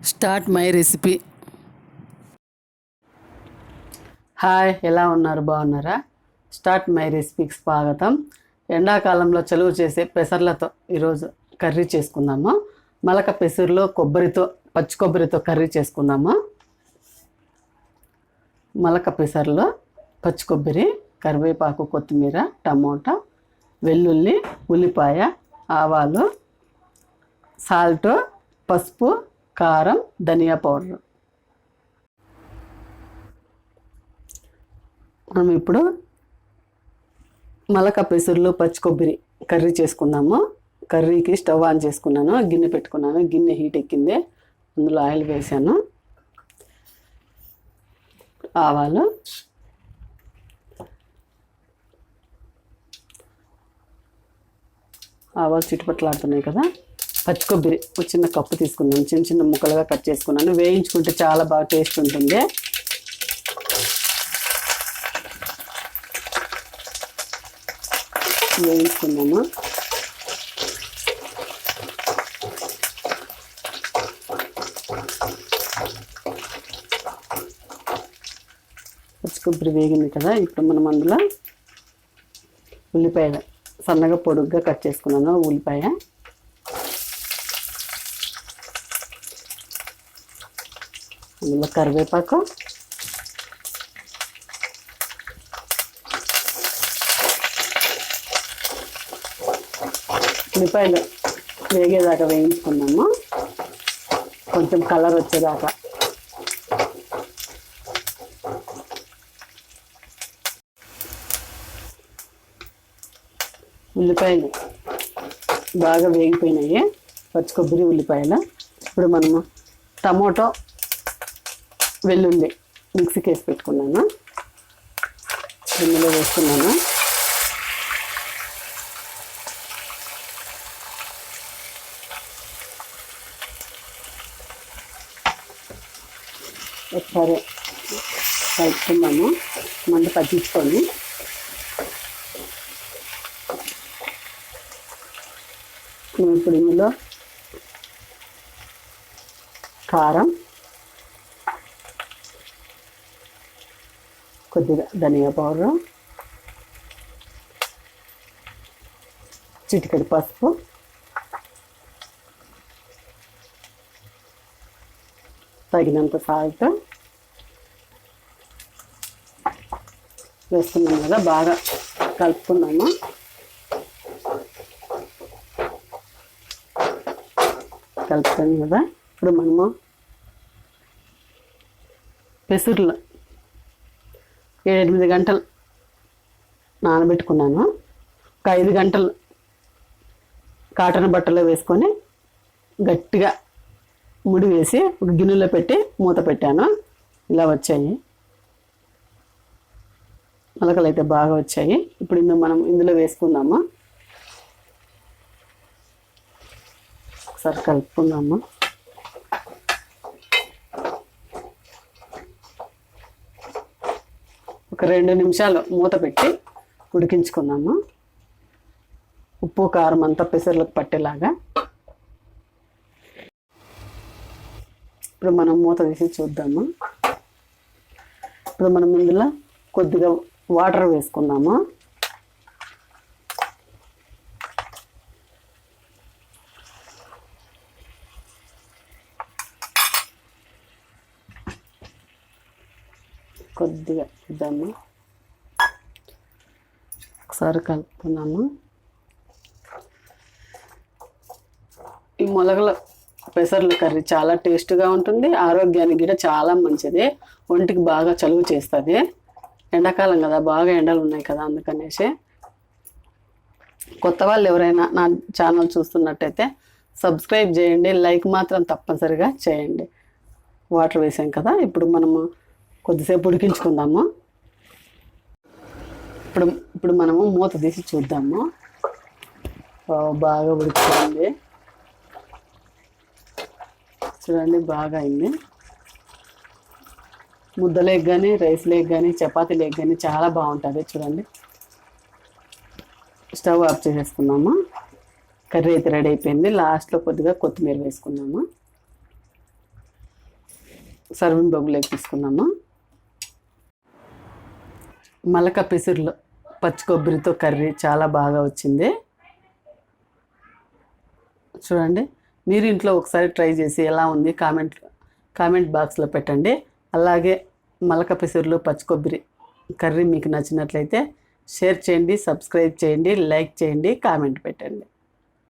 Start my recipe. Hi ఎలా ఉన్నారు? బాగున్నారా? స్టార్ట్ మై రెసిపీకి స్వాగతం. ఎండాకాలంలో చలువ చేసే పెసర్లతో ఈరోజు కర్రీ చేసుకుందాము? మలక పెసర్లో కొబ్బరితో పచ్చి కొబ్బరితో కర్రీ చేసుకుందాము? మలక పెసర్లో పచ్చి కొబ్బరి కరివేపాకు కొత్తిమీర టమోటా వెల్లుల్లి ఉల్లిపాయ ఆవాలు సాల్ట్ పసుపు కారం ధనియా పౌడర్. మనం ఇప్పుడు మలక పెసర్లు పచ్చి కొబ్బరి కర్రీ చేసుకుందాము. కర్రీకి స్టవ్ ఆన్ చేసుకున్నాను. గిన్నె పెట్టుకున్నాను. గిన్నె హీట్ ఎక్కింది. అందులో ఆయిల్ వేసాను. ఆవాలు. ఆవాలు చిట్టుపట్లాడుతున్నాయి కదా. పచ్చి కొబ్బరి ఒక చిన్న కప్పు తీసుకున్నాను. చిన్న చిన్న ముక్కలుగా కట్ చేసుకున్నాను. వేయించుకుంటే చాలా బాగా టేస్ట్ ఉంటుంది. వేయించుకున్నాను. పచ్చి కొబ్బరి వేగింది కదా ఇప్పుడు మనం అందులో ఉల్లిపాయ సన్నగా పొడుగ్గా కట్ చేసుకున్నాను. ఉల్లిపాయ అందులో కరివేపాకు. ఉల్లిపాయలు వేగేదాకా వేయించుకున్నాము. కొంచెం కలర్ వచ్చేదాకా. ఉల్లిపాయలు బాగా వేగిపోయినాయి. పచ్చి కొబ్బరి ఉల్లిపాయలు. ఇప్పుడు మనము టమోటో వెల్లుల్లి మిక్సీకి వేసి పెట్టుకున్నాను? ఇందులో వేసుకున్నాను ఒకసారి కలుపుకున్నాము మంట పట్టించుకొని నేను ఇప్పుడు ఇందులో కారం కొద్దిగా ధనియా పౌడర్ చిటికెడు పసుపు తగినంత సాల్ట్ వేస్తున్నాం కదా బాగా కలుపుకున్నాము. కలుపుతాం కదా ఇప్పుడు మనము పెసుర్లు ఏడెనిమిది గంటలు నానబెట్టుకున్నాను. ఒక ఐదు గంటలు కాటన్ బట్టలో వేసుకొని గట్టిగా ముడి వేసి ఒక గిన్నెలో పెట్టి మూత పెట్టాను. ఇలా వచ్చాయి. మొలకలు అయితే బాగా వచ్చాయి. ఇప్పుడు ఇందులో మనం ఇందులో వేసుకుందాము? ఒకసారి కలుపుకుందాము? ఒక రెండు నిమిషాలు మూత పెట్టి ఉడికించుకుందాము. ఉప్పు కారం అంతా పెసర్లకు పట్టేలాగా. ఇప్పుడు మనం మూత తీసి చూద్దాము. ఇప్పుడు మనం ఇందులో కొద్దిగా వాటర్ వేసుకుందాము. కొద్దిగా ఇద్దాము. ఒకసారి కలుపుకున్నాము ఈ మొలగల పెసర్ల కర్రీ చాలా టేస్ట్గా ఉంటుంది ఆరోగ్యానికి కూడా చాలా మంచిది. ఒంటికి బాగా చలువ చేస్తుంది. ఎండాకాలం కదా బాగా ఎండలు ఉన్నాయి కదా అందుకనేసి. కొత్త వాళ్ళు ఎవరైనా నా ఛానల్ చూస్తున్నట్టయితే సబ్స్క్రైబ్ చేయండి లైక్ మాత్రం తప్పనిసరిగా చేయండి. వాటర్ వేసాం కదా ఇప్పుడు మనము కొద్దిసేపు ఉడికించుకుందాము? ఇప్పుడు ఇప్పుడు మనము మూత తీసి చూద్దాము? బాగా ఉడికింది. చూడండి బాగా అయింది. ముద్దలేకి కానీ రైస్ లేక్ కానీ చపాతీ లేక్ కానీ చాలా బాగుంటుంది. చూడండి. స్టవ్ ఆఫ్ చేసేసుకున్నాము కర్రీ అయితే రెడీ అయిపోయింది. లాస్ట్లో కొద్దిగా కొత్తిమీర వేసుకున్నాము సర్వింగ్ బొగ్గులోకి తీసుకున్నాము మలక పెసురులో పచ్చి కొబ్బరితో కర్రీ చాలా బాగా వచ్చింది. చూడండి మీరు ఇంట్లో ఒకసారి ట్రై చేసి ఎలా ఉంది కామెంట్ కామెంట్ బాక్స్లో పెట్టండి. అలాగే మలక పెసురులు పచ్చి కొబ్బరి కర్రీ మీకు నచ్చినట్లయితే షేర్ చేయండి సబ్స్క్రైబ్ చేయండి లైక్ చేయండి కామెంట్ పెట్టండి.